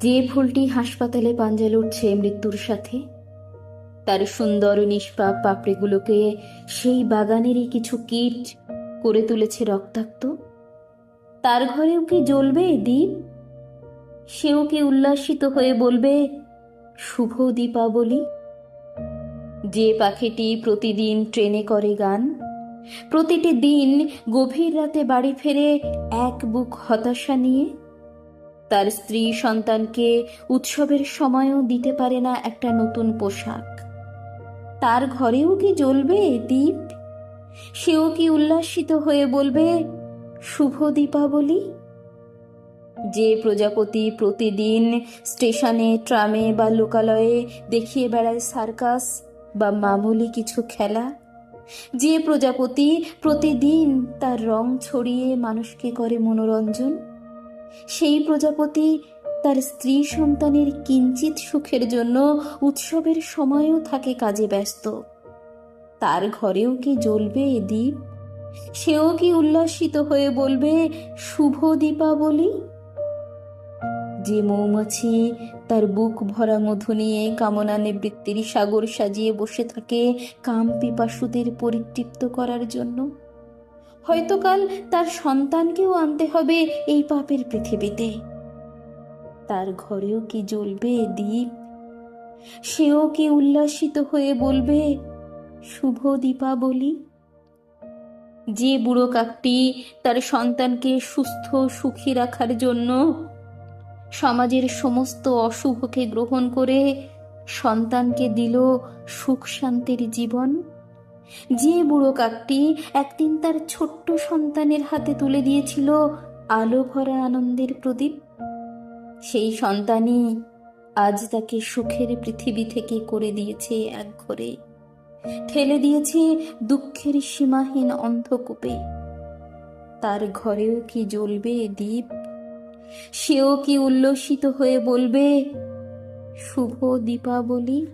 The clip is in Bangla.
যে ফুলটি হাসপাতালে পাঞ্জা লড়ছে মৃত্যুর সাথে, তার সুন্দর নিষ্পাপ পাপড়িগুলোকে সেই বাগানেরই কিছু কীট করে তুলেছে রক্তাক্ত। তার ঘরেও কি জ্বলবে দ্বীপ? সেও কি উল্লাসিত হয়ে বলবে, শুভ দীপাবলি যে পাখিটি প্রতিদিন ট্রেনে করে গান, প্রতিটি দিন গভীর রাতে বাড়ি ফেরে এক বুক হতাশা নিয়ে তার স্ত্রী সন্তানকে উৎসবের সময়ও দিতে পারে না একটা নতুন পোশাক। তার ঘরেও কি জ্বলবে দীপ? সেও কি উল্লাসিত হয়ে বলবে, শুভ দীপাবলি যে প্রজাপতি প্রতিদিন স্টেশনে, ট্রামে বা লোকালয়ে দেখিয়ে বেড়ায় সার্কাস বা মামুলি কিছু খেলা, যে প্রজাপতি প্রতিদিন তার রং ছড়িয়ে মানুষকে করে মনোরঞ্জন সেই প্রজাপতি তার স্ত্রী সন্তানের কিঞ্চিত সুখের জন্য উৎসবের সময়ও থাকে কাজে ব্যস্ত। তার ঘরেও কি জ্বলবে এ দ্বীপ? সেও কি উল্লাসিত হয়ে বলবে, শুভ দীপাবলি যে মৌমাছি তার বুক ভরা মধু নিয়ে কামনা নিবৃত্তির সাগর সাজিয়ে বসে থাকে কাম পিপাসুদের পরিতৃপ্ত করার জন্য। হয়তো কাল তার সন্তানকেও আনতে হবে এই পাপের পৃথিবীতে। তার ঘরেও কি জ্বলবে দ্বীপ? সেও কি উল্লাসিত হয়ে বলবে, শুভ দীপাবলি যে বুড়ো কাকটি তার সন্তানকে সুস্থ, সুখী রাখার জন্য সমাজের সমস্ত অশুভকে গ্রহণ করে সন্তানকে দিল সুখ শান্তির জীবন যে বুড়ো কাকটি একদিন তার ছোট্ট সন্তানের হাতে তুলে দিয়েছিল আলো ভরা আনন্দের প্রদীপ। সেই সন্তানই আজ তাকে সুখের পৃথিবী থেকে করে দিয়েছে এক ঘরে। ঠেলে দিয়েছে দুঃখের সীমাহীন অন্ধকূপে। তার ঘরেও কি জ্বলবে দ্বীপ সেও কি উল্লসিত হয়ে বলবে, শুভ দীপাবলি।